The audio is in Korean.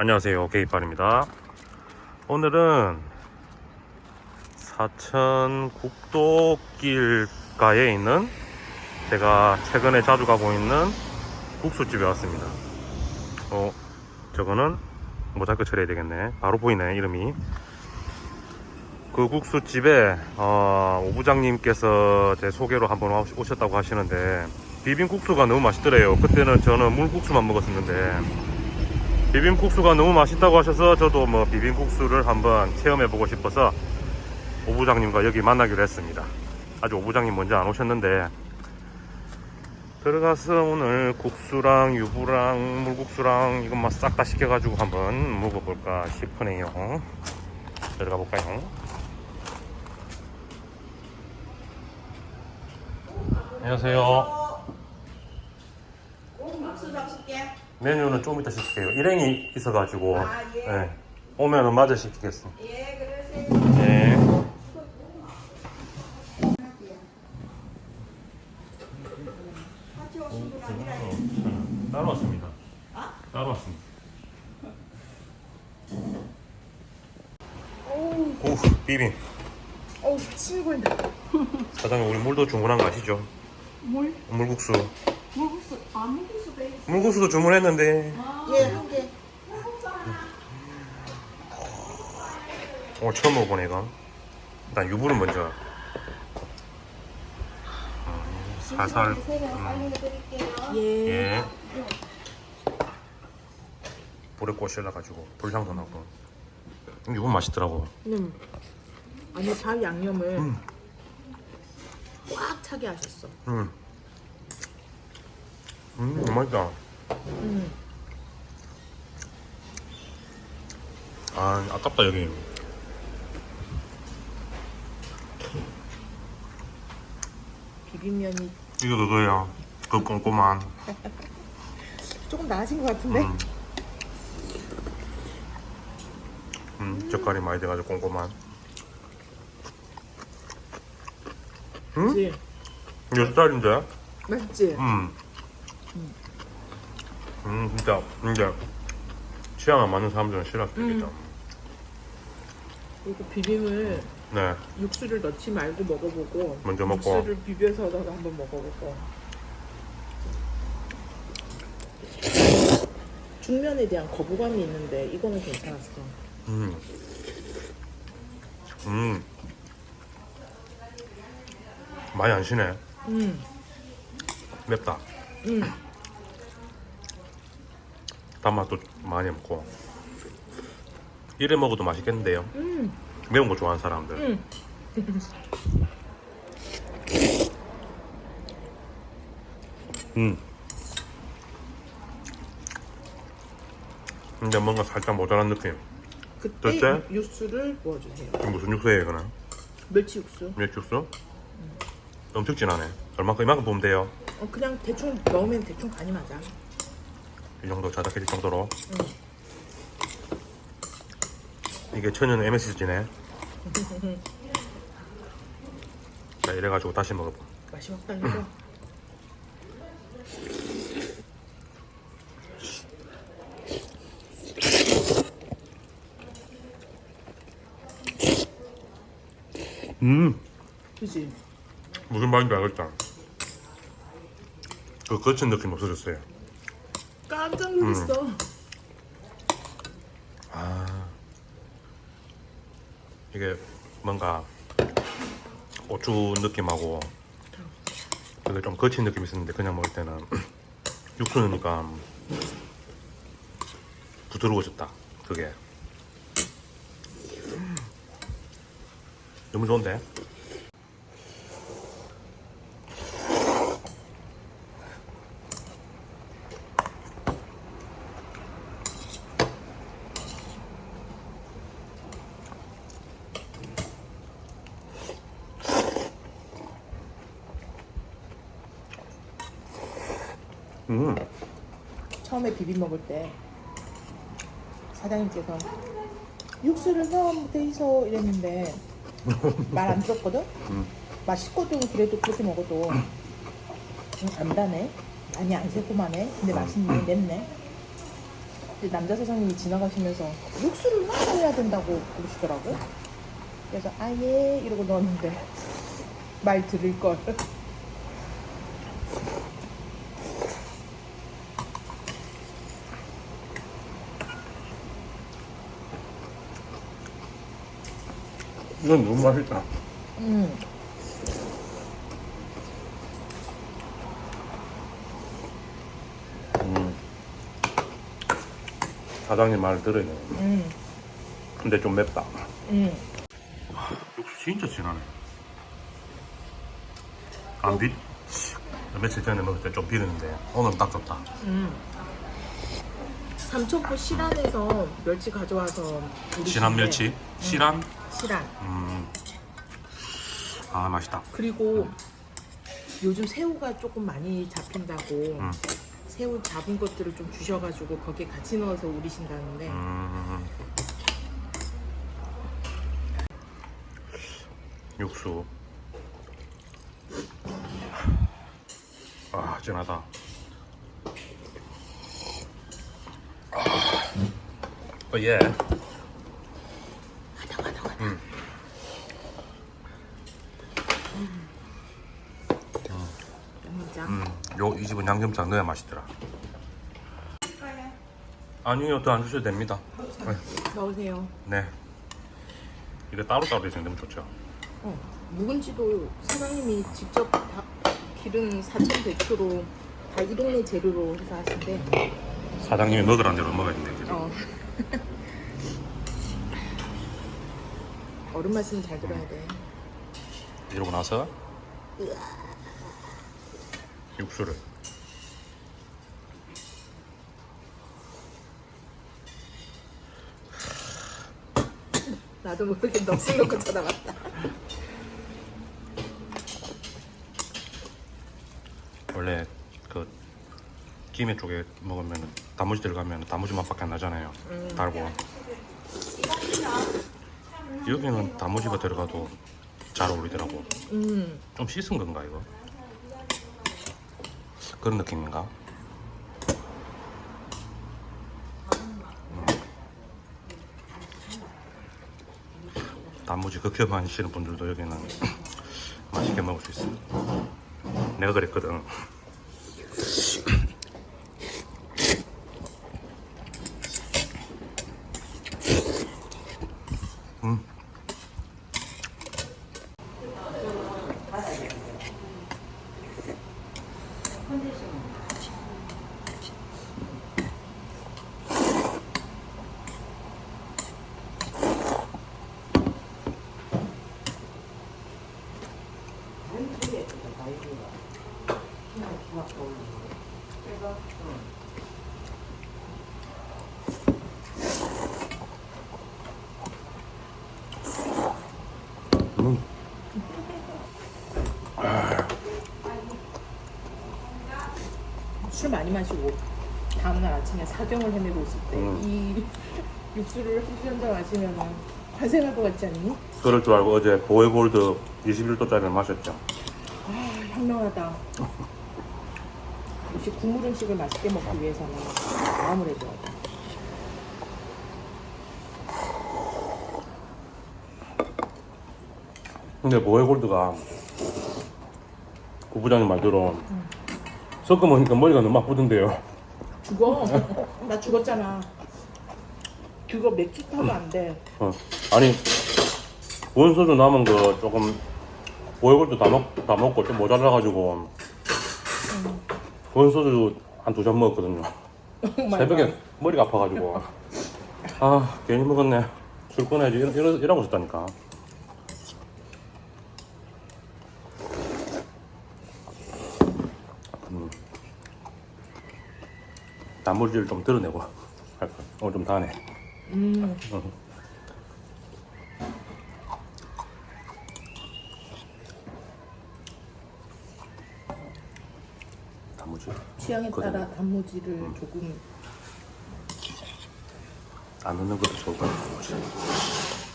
안녕하세요. 게이빨입니다. 오늘은 사천 국도길가에 있는 제가 최근에 자주 가고 있는 국수집에 왔습니다. 어 저거는 모자이크 처리해야 되겠네. 바로 보이네 이름이. 그 국수집에 어, 오 부장님께서 제 소개로 한번 와- 오셨다고 하시는데 비빔국수가 너무 맛있더래요. 그때는 저는 물국수만 먹었었는데 비빔국수가 너무 맛있다고 하셔서 저도 뭐 비빔국수를 한번 체험해보고 싶어서 오부장님과 여기 만나기로 했습니다. 아직 오부장님 먼저 안 오셨는데 들어가서 오늘 국수랑 유부랑 물국수랑 이것만 싹 다 시켜가지고 한번 먹어볼까 싶으네요. 들어가 볼까요? 안녕하세요. 국수 잡실게. 메뉴는 좀 이따 시킬게요. 일행이 있어가지고 아, 예. 네. 오면은 마저 시키겠습니다. 예, 그러세요. 네. 같이 오신 분 아니라 따로 왔습니다. 아? 따로 왔습니다. 어우, 오, 비빔. 어우, 친구인데. 사장님, 우리 물도 주문한 거 아시죠? 뭘? 물국수. 물국수, 아, 물국수 베이스. 물국수도 주문했는데, 예, 한 개. 오, 처음 먹어보네, 이거. 일단 유부는 먼저. 음, 살살. 음, 예. 예. 불에 꼬실러가지고, 불향도 나고. 유부 맛있더라고. 음. 아니, 밥 양념을 음. 꽉 차게 하셨어. 음. 음, 맛있다. 음. 아, 아깝다, 여기. 비빔면이 이거 그거야. 그 꼼꼼한. 조금 나아진 것 같은데? 음. 음, 젓갈이 많이 돼가지고 꼼꼼한. 음? 그치? 몇 살인데? 맛있지? 음. 음, 진짜, 근데, 취향 안 맞는 사람들은 싫어할 수 있겠다. 그리고 비빔을 네, 육수를 넣지 말고 먹어보고 먼저 먹고. 육수를 비벼서다가 한번 먹어보고 중면에 대한 거부감이 있는데 이거는 괜찮았어 음. 음. 많이 안 쉬네. 음, 맵다. 음. 단맛도 많이 먹고. 이래 먹어도 맛있겠는데요. 음, 매운 거 좋아하는 사람들. 음. 음. 근데 뭔가 살짝 모자란 느낌. 그때? 육- 육수를 부어주세요 무슨 육수예요, 이거는? 멸치 육수 멸치 육수? 엄청 진하네. 얼마큼 이만큼 보면 돼요. 어, 그냥 대충 넣으면 대충 간이 맞아 이 정도 자작해질 정도로. 이게 천연 MSG네. 자, 이래가지고 다시 먹어봐. 맛이 확 달라져 음, 그지? 무슨 말인지 알겠다. 그 거친 느낌 없어졌어요. 깜짝 놀랐어 아, 이게 뭔가 고추 느낌하고 그게 좀 거친 느낌이 있었는데 그냥 먹을 때는 육수 넣으니까 부드러워졌다. 그게 너무 좋은데? 음, 처음에 비빔 먹을 때 사장님께서 육수를 돼 있어 이랬는데 말 안 들었거든? 맛있거든. 그래도 그렇게 먹어도 음, 안 다네 많이 안 새콤하네. 근데 맛있네. 맵네. 근데 남자 사장님이 지나가시면서 육수를 넣어야 된다고 그러시더라고. 그래서 아예 이러고 넣었는데 말 들을 걸. 이건 너무 맛있다. 음. 음. 사장님 말 들으네. 음. 근데 좀 맵다. 음. 육수 진짜 진하네. 안 비, 며칠 전에 먹을 때 좀 비렸는데 오늘 딱 좋다. 음. 삼천포 실안에서 멸치 가져와서 진한 우리신데, 멸치, 실한. 실안. 음. 아 맛있다. 그리고 요즘 새우가 조금 많이 잡힌다고 음. 새우 잡은 것들을 좀 주셔가지고 거기에 같이 넣어서 우리신다는데 음. 육수. 아 진하다. 아. 어 예. 음. 진짜 음, 요 이 집은 양념장 넣어야 맛있더라. 아니요, 더 안 주셔도 됩니다. 네. 넣으세요. 네. 이거 따로따로 있으면 너무 좋죠. 어, 묵은지도 사장님이 직접 다 기른 사천 대초로 다이 동네 재료로 해서 하신대. 사장님이 먹으라는 대로 먹어야 된대. 그죠? 어. 어른 말씀 잘 들어야 돼. 이러고 나서 육수를 나도 모르게 넋을 놓고 쳐다봤다. 원래 그 김해 쪽에 먹으면 단무지 들어가면 단무지 맛밖에 안 나잖아요. 달고 여기는 단무지가 들어가도 잘 어울리더라고. 음, 좀 씻은 건가 이거? 그런 느낌인가? 단무지 극혐하시는 분들도 여기는 맛있게 먹을 수 있어. 내가 그랬거든. 음. 음. 술 많이 마시고 다음날 아침에 사경을 헤매고 있을 때 이 육수를 한주 한잔 마시면 환생할 것 같지 않니? 그럴 줄 알고 어제 보헤골드 21도짜리를 마셨죠. 아, 현명하다. 역시 국물 음식을 맛있게 먹기 위해서는 마음을 해줘야 돼. 근데 보헤골드가 구부장님 말대로 섞어 먹으니까 머리가 너무 아프던데요. 죽어. 나 죽었잖아. 그거 맥주 타도 안 돼. 어. 아니 원소주 남은 거 조금 보헤골드 다, 먹, 다 먹고 좀 모자라가지고 원소주 한 두 잔 먹었거든요. 새벽에 머리가 아파가지고 아 괜히 먹었네. 술 꺼내야지 이러, 이러, 이러고 있었다니까. 음. 단무지를 좀 드러내고. 오늘 좀 다네. 음, 단무지 취향에. 따라 단무지를 조금 안 넣는 것도 좋을 것 같아. 단무지.